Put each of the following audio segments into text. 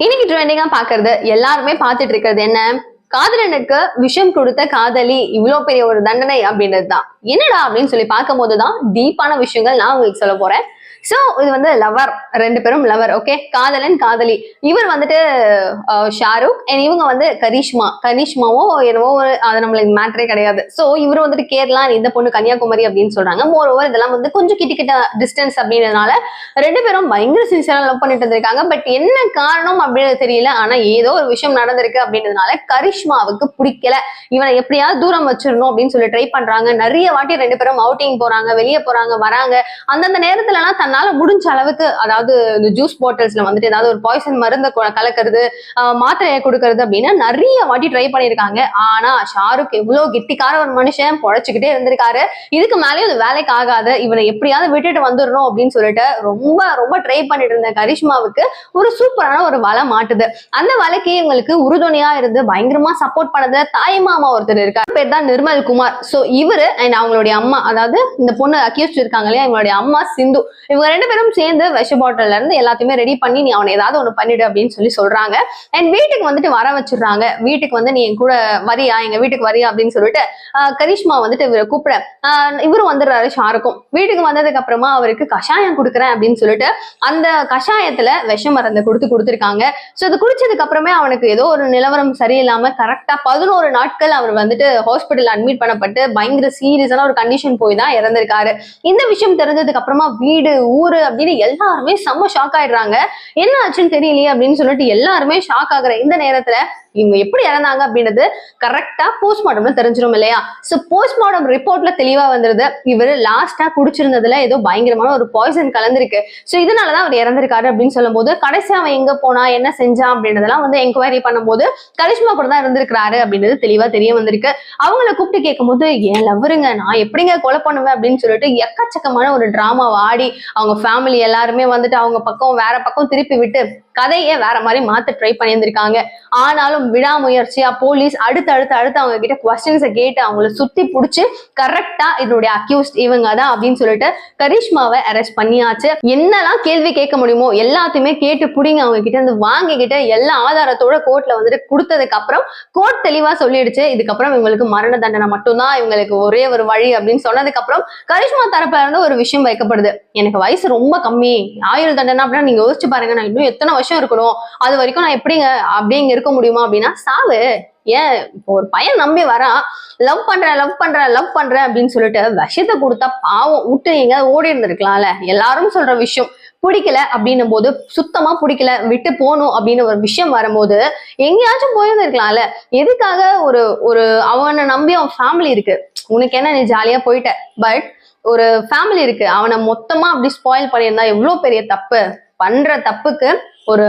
இன்னைக்கு ட்ரெண்டிங்கா பாக்குறது எல்லாருமே பார்த்துட்டு இருக்கிறது என்ன? காதலனுக்கு விஷம் கொடுத்த காதலி இவ்வளவு பெரிய ஒரு தண்டனை அப்படின்றது தான் என்னடா அப்படின்னு சொல்லி பார்க்கும் போதுதான் டீப்பான விஷயங்கள் நான் உங்களுக்கு சொல்ல போறேன். சோ இது வந்து லவர் ரெண்டு பேரும் லவர் ஓகே காதலன் காதலி. இவர் வந்துட்டு ஷாருக் அண்ட் இவங்க வந்து கரிஷ்மா. கரிஷ்மாவோ என்னவோ அது நம்மளுக்கு மேட்டரே கிடையாது. சோ இவர் வந்துட்டு கேரளா இந்த பொண்ணு கன்னியாகுமரி அப்படின்னு சொல்றாங்க. மோர் ஓவர் இதெல்லாம் வந்து கொஞ்சம் கிட்ட கிட்ட டிஸ்டன்ஸ் அப்படின்றதுனால ரெண்டு பேரும் பயங்கர சின்சியரா லவ் பண்ணிட்டு இருந்திருக்காங்க. பட் என்ன காரணம் அப்படின்னு தெரியல. ஆனா ஏதோ ஒரு விஷயம் நடந்திருக்கு அப்படின்றதுனால கரிஷ்மாவுக்கு பிடிக்கல. இவனை எப்படியாவது தூரம் வச்சிடணும் அப்படின்னு சொல்லி ட்ரை பண்றாங்க. நிறைய வாட்டி ரெண்டு பேரும் அவுட்டிங் போறாங்க வெளியே போறாங்க வராங்க. அந்தந்த நேரத்துல எல்லாம் அதனால முடிஞ்ச அளவுக்கு அதாவது இந்த ஜூஸ் பாட்டில்ஸ்ல வந்துட்டு ஏதாவது ஒரு பாய்சன் மருந்தை கலக்கிறது மாத்திரையை கொடுக்கறது அப்படின்னு நிறைய வாட்டி ட்ரை பண்ணியிருக்காங்க ஆனா ஷாருக் எவ்வளவு கெட்டிக்கார ஒரு மனுஷன் பொழைச்சுக்கிட்டே இருந்திருக்காரு. இதுக்கு மேலேயும் அது வேலைக்கு ஆகாது. இவனை எப்படியாவது விட்டுட்டு வந்துடணும் அப்படின்னு சொல்லிட்டு ரொம்ப ரொம்ப ட்ரை பண்ணிட்டு இருந்த கரிஷ்மாவுக்கு ஒரு சூப்பரான ஒரு வலை மாட்டுது. அந்த வலைக்கு இவங்களுக்கு உறுதுணையா இருந்து பயங்கரமா சப்போர்ட் பண்ணது தாய் மாமா ஒருத்தர் இருக்காரு. பேர் தான் நிர்மல் குமார். சோ இவரு அண்ட் அவங்களுடைய அம்மா அதாவது இந்த பொண்ணு அக்யூஸ்ட் இருக்காங்க இல்லையா? இவங்களுடைய அம்மா சிந்து. இவங்க ரெண்டு பேரும் சேர்ந்து விஷ பாட்டில இருந்து எல்லாத்தையுமே ரெடி பண்ணி நீ அவனை ஏதாவது ஒண்ணு பண்ணிடு அப்படின்னு சொல்லி சொல்றாங்க. அண்ட் வீட்டுக்கு வந்துட்டு வர வச்சிடுறாங்க. வீட்டுக்கு வந்து நீ என் கூட வரியா? எங்க வீட்டுக்கு வரியா? அப்படின்னு சொல்லிட்டு கரிஷ்மா வந்துட்டு இவரை கூப்பிட இவரும் வந்துடுறாரு ஷாருக்கும். வீட்டுக்கு வந்ததுக்கு அப்புறமா அவருக்கு கஷாயம் கொடுக்குறேன் அப்படின்னு சொல்லிட்டு அந்த கஷாயத்துல விஷ மருந்தை கொடுத்து கொடுத்துருக்காங்க. ஸோ அது குடிச்சதுக்கு அப்புறமே அவனுக்கு ஏதோ ஒரு நிலவரம் சரியில்லாம கரெக்டா பதினோரு நாட்கள் அவர் வந்துட்டு ஹாஸ்பிட்டல் அட்மிட் பண்ணப்பட்டு பயங்கர சீரியஸான ஒரு கண்டிஷன் போய் தான் இறந்திருக்காரு. இந்த விஷயம் தெரிஞ்சதுக்கு அப்புறமா வீடு ஊரு அப்படின்னு எல்லாருமே செம்ம ஷாக் ஆயிடுறாங்க. என்ன ஆச்சுன்னு தெரியலையே அப்படின்னு சொல்லிட்டு எல்லாருமே ஷாக் ஆகுற இந்த நேரத்துல இவங்க எப்படி இறந்தாங்க அப்படின்றது கரெக்டா போஸ்ட்மார்ட்டம்ல தெரிஞ்சிடும் இல்லையா? சோ போஸ்ட்மார்ட்டம் ரிப்போர்ட்ல தெளிவா வந்துருது. இவர் லாஸ்டா குடிச்சிருந்ததுல ஏதோ பயங்கரமான ஒரு பாய்சன் கலந்திருக்கு. சோ இதனாலதான் அவர் இறந்திருக்காரு அப்படின்னு சொல்லும் போது கடைசி அவன் எங்க போனா என்ன செஞ்சான் அப்படின்றதெல்லாம் வந்து என்கொயரி பண்ணும்போது கரிஷ்மா கூட தான் இருந்திருக்கிறாரு அப்படின்றது தெளிவா தெரிய வந்திருக்கு. அவங்கள கூப்பிட்டு கேட்கும்போது ஏன் லவருங்க நான் எப்படிங்க கொலை பண்ணுவேன்? அப்படின்னு சொல்லிட்டு எக்கச்சக்கமான ஒரு டிராமாவை ஆடி அவங்க ஃபேமிலி எல்லாருமே வந்துட்டு அவங்க பக்கம் வேற பக்கம் திருப்பி விட்டு கதையை வேற மாதிரி மாத்த ட்ரை பண்ணியிருந்திருக்காங்க. ஆனாலும் விடாமுயற்சியா போலீஸ் அடுத்து அடுத்து அடுத்து அவங்க கிட்ட கொஸ்டின்ஸை கேட்டு அவங்கள சுத்தி புடிச்சு கரெக்டா இதனுடைய அக்யூஸ்ட் இவங்க தான் அப்படின்னு சொல்லிட்டு கரிஷ்மாவை அரெஸ்ட் பண்ணியாச்சு. என்னெல்லாம் கேள்வி கேட்க முடியுமோ எல்லாத்தையுமே கேட்டு புடிங்க. அவங்க கிட்ட இருந்து வாங்கிக்கிட்டு எல்லா ஆதாரத்தோட கோர்ட்ல வந்துட்டு கொடுத்ததுக்கு அப்புறம் கோர்ட் தெளிவா சொல்லிடுச்சு. இதுக்கப்புறம் இவங்களுக்கு மரண தண்டனை மட்டும்தான் இவங்களுக்கு ஒரே ஒரு வழி அப்படின்னு சொன்னதுக்கு அப்புறம் கரிஷ்மா தரப்புல இருந்து ஒரு விஷயம் வைக்கப்படுது. எனக்கு வயசு ரொம்ப கம்மி. ஆயுள் தண்டனை அப்படின்னா நீங்க யோசிச்சு பாருங்க நான் இன்னும் எத்தனை வருஷம் இருக்கணும். அது வரைக்கும் நான் எப்படிங்க அப்படிங்க இருக்க முடியுமா அப்படின்னா சாவு ஏன் இப்போ ஒரு பையன் நம்பி வரான் லவ் பண்றேன் லவ் பண்றேன் லவ் பண்றேன் அப்படின்னு சொல்லிட்டு விஷத்தை கொடுத்தா பாவம் விட்டு நீங்க ஓடி இருந்திருக்கலாம்ல. எல்லாரும் சொல்ற விஷயம் பிடிக்கல அப்படின்னும் போது சுத்தமா பிடிக்கல விட்டு போகணும் அப்படின்னு ஒரு விஷயம் வரும்போது எங்கேயாச்சும் போயிருந்திருக்கலாம்ல. எதுக்காக ஒரு ஒரு அவனை நம்பி அவன் ஃபேமிலி இருக்கு. உனக்கு என்ன நீ ஜாலியா போயிட்ட. பட் ஒரு ஃபேமிலி இருக்கு. அவனை மொத்தமா அப்படி ஸ்பாயில் பண்ணியிருந்தா எவ்வளவு பெரிய தப்பு? பண்ற தப்புக்கு ஒரு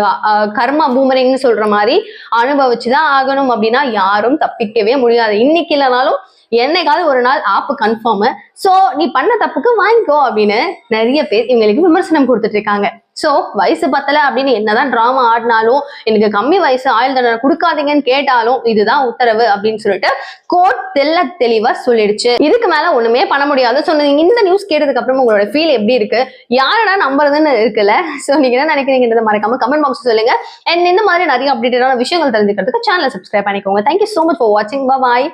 கர்ம பூமரிங்னு சொல்ற மாதிரி அனுபவிச்சுதான் ஆகணும் அப்படின்னா யாரும் தப்பிக்கவே முடியாது. இன்னைக்கு இல்லைனாலும் என்னைக்காவது ஒரு நாள் ஆப்பு கன்ஃபார்ம் சோ நீ பண்ண தப்புக்கு வாங்கிக்கோ அப்படின்னு நிறைய பேர் இவங்களுக்கு விமர்சனம் கொடுத்துட்டு இருக்காங்க. சோ வயசு பத்தல அப்படின்னு என்னதான் டிராமா ஆடினாலும் எனக்கு கம்மி வயசு ஆயுள் தண்டனை கொடுக்காதீங்கன்னு கேட்டாலும் இதுதான் உத்தரவு அப்படின்னு சொல்லிட்டு கோர்ட் தெல்ல தெளிவா சொல்லிடுச்சு. இதுக்கு மேல ஒண்ணுமே பண்ண முடியாது. சோ நீங்க இந்த நியூஸ் கேட்டதுக்கு அப்புறம் உங்களோட ஃபீல் எப்படி இருக்கு? யாரடா நம்புறதுன்னு இருக்குல்ல? சோ நீங்க என்ன நினைக்கிறீங்கன்றத மறக்காம கமெண்ட் பாக்ஸ் சொல்லுங்க. அண்ட் இந்த மாதிரி நிறைய அப்டேட்டடான விஷயங்கள் தெரிஞ்சுக்கிறதுக்கு சேனலை சப்ஸ்கிரைப் பண்ணிக்கோங்க. தேங்க்யூ சோ மச் ஃபார் வாட்சிங் பாய்